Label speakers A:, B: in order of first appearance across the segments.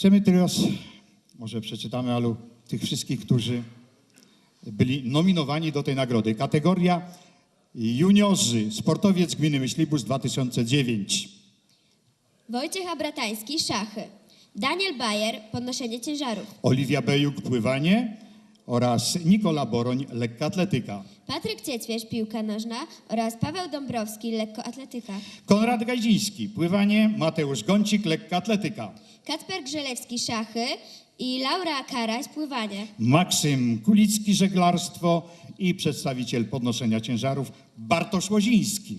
A: Chcemy teraz, może przeczytamy, ale tych wszystkich, którzy byli nominowani do tej nagrody. Kategoria juniorzy, sportowiec gminy Myślibórz 2009.
B: Wojciech Abratański, szachy. Daniel Bajer, podnoszenie ciężarów.
A: Oliwia Bejuk, pływanie oraz Nikola Boroń, lekkoatletyka.
B: Patryk Ciecwierz, piłka nożna oraz Paweł Dąbrowski, lekkoatletyka.
A: Konrad Gajdziński, pływanie, Mateusz Gącik, lekkoatletyka.
B: Kacper Grzelewski, szachy i Laura Karaś, pływanie.
A: Maksym Kulicki, żeglarstwo i przedstawiciel podnoszenia ciężarów Bartosz Łoziński.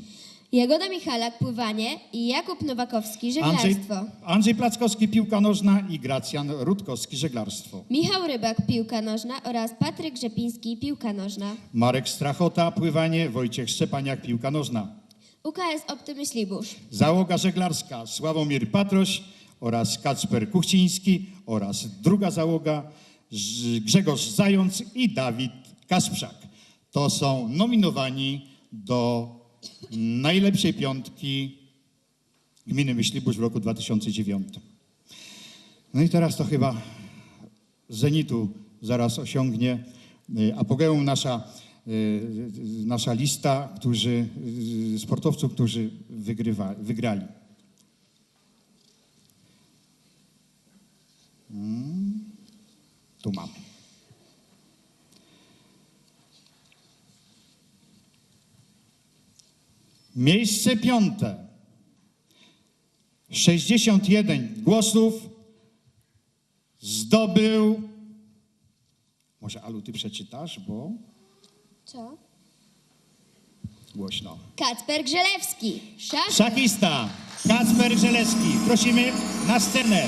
B: Jagoda Michalak, pływanie i Jakub Nowakowski,
A: Andrzej,
B: żeglarstwo.
A: Andrzej Plackowski, piłka nożna i Gracjan Rutkowski, żeglarstwo.
B: Michał Rybak, piłka nożna oraz Patryk Rzepiński, piłka nożna.
A: Marek Strachota, pływanie, Wojciech Szczepaniak, piłka nożna.
B: UKS Optymy Ślibórz.
A: Załoga żeglarska Sławomir Patroś oraz Kacper Kuchciński oraz druga załoga Grzegorz Zając i Dawid Kasprzak. To są nominowani do najlepszej piątki gminy Myślibórz w roku 2009. No i teraz to chyba zenitu zaraz osiągnie y, apogeum nasza, y, nasza lista którzy, y, sportowców, którzy wygrywa, wygrali. Mm, Tu mamy. Miejsce piąte. 61 głosów zdobył. Może Alu, ty przeczytasz, bo
B: Co?
A: głośno.
B: Kacper Grzelewski, szachy.
A: Szachista Kacper Żelewski. Prosimy na scenę.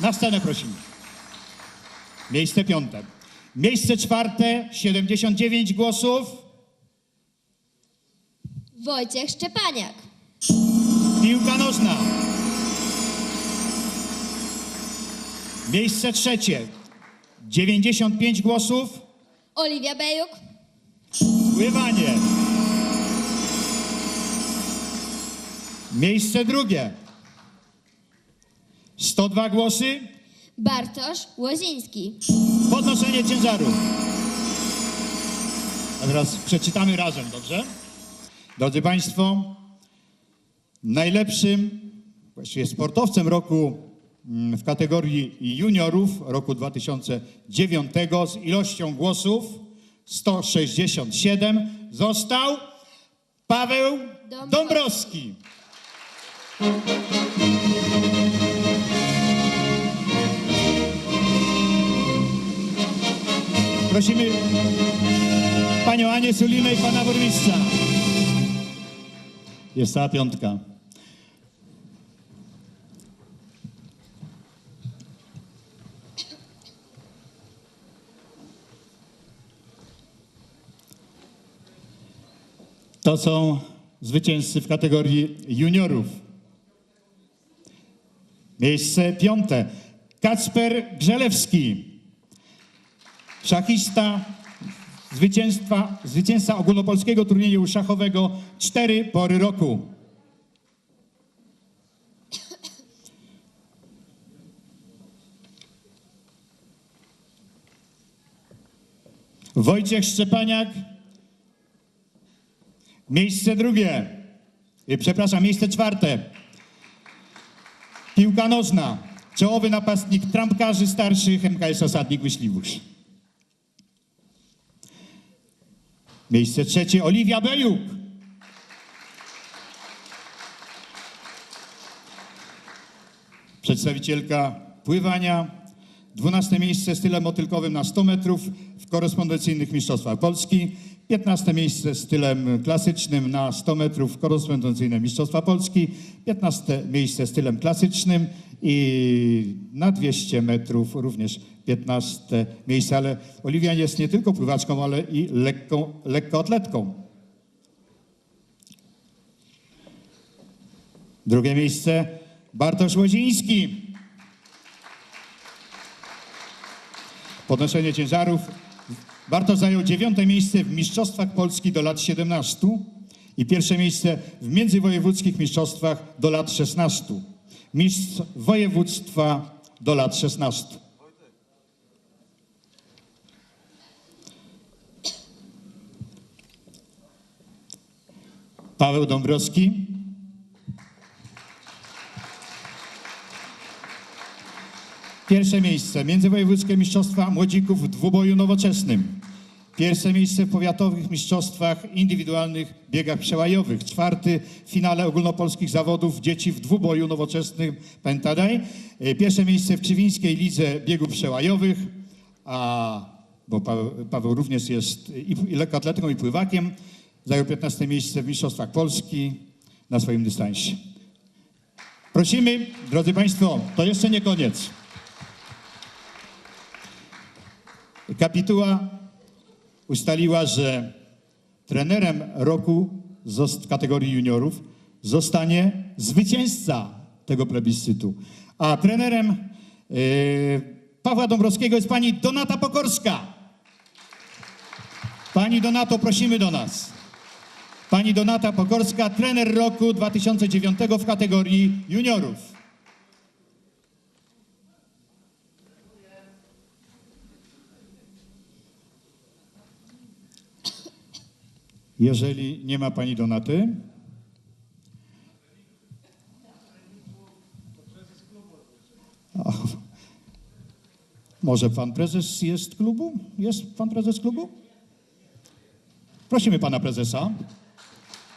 A: Na scenę prosimy. Miejsce piąte. Miejsce czwarte, 79 głosów.
B: Wojciech Szczepaniak.
A: Piłka nożna. Miejsce trzecie, 95 głosów.
B: Oliwia Bejuk.
A: Pływanie. Miejsce drugie. 102 głosy.
B: Bartosz Łoziński.
A: Podnoszenie ciężaru. A teraz przeczytamy razem, dobrze? Drodzy Państwo, najlepszym właściwie sportowcem roku mm, w kategorii juniorów roku 2009 z ilością głosów 167 został Paweł
B: Dąbrowski.
A: Dąbrowski. Prosimy panią Anię Sulinę i pana burmistrza. Jest cała piątka. To są zwycięzcy w kategorii juniorów. Miejsce piąte. Kacper Grzelewski. Szachista, zwycięstwa, zwycięzca ogólnopolskiego turnieju szachowego cztery pory roku. Wojciech Szczepaniak. Miejsce drugie. Y, Przepraszam, miejsce czwarte. Piłka nożna. Czołowy napastnik trampkarzy starszych MKS Osadnik Myśliwóż. Miejsce trzecie Oliwia Bejuk. Przedstawicielka pływania. Dwunaste miejsce stylem motylkowym na 100 metrów w korespondencyjnych mistrzostwach Polski. Piętnaste miejsce stylem klasycznym na 100 metrów w korespondencyjne mistrzostwa Polski. Piętnaste miejsce stylem klasycznym i na 200 metrów również 15 miejsce. Ale Oliwia jest nie tylko pływaczką, ale i lekką, lekkoatletką. Drugie miejsce Bartosz Łoziński. Podnoszenie ciężarów. Bartosz zajął dziewiąte miejsce w Mistrzostwach Polski do lat 17 i pierwsze miejsce w międzywojewódzkich mistrzostwach do lat 16. mistrz województwa do lat 16. Paweł Dąbrowski. Pierwsze miejsce Międzywojewódzkie Mistrzostwa Młodzików w dwuboju nowoczesnym. Pierwsze miejsce w powiatowych mistrzostwach indywidualnych biegach przełajowych. Czwarty w finale ogólnopolskich zawodów dzieci w dwuboju nowoczesnym Pentadaj. E, Pierwsze miejsce w Krzywińskiej Lidze Biegów Przełajowych, a bo Paweł, Paweł również jest i, i i pływakiem. Zajął 15 miejsce w Mistrzostwach Polski na swoim dystansie. Prosimy, drodzy Państwo, to jeszcze nie koniec. Kapituła ustaliła, że trenerem roku w kategorii juniorów zostanie zwycięzca tego plebiscytu. A trenerem yy, Pawła Dąbrowskiego jest pani Donata Pokorska. Pani Donato, prosimy do nas. Pani Donata Pokorska, trener roku 2009 w kategorii juniorów. Jeżeli nie ma pani Donaty. Może pan prezes jest klubu? Jest pan prezes klubu? Prosimy pana prezesa.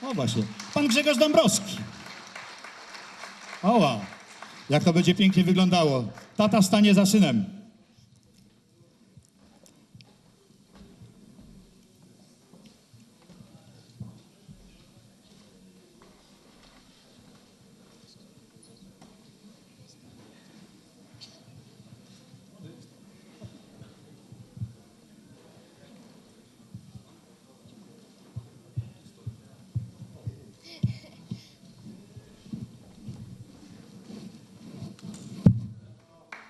A: O właśnie, pan Grzegorz Dąbrowski. Oła, jak to będzie pięknie wyglądało. Tata stanie za synem.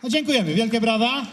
A: Dziękujemy, wielkie brawa.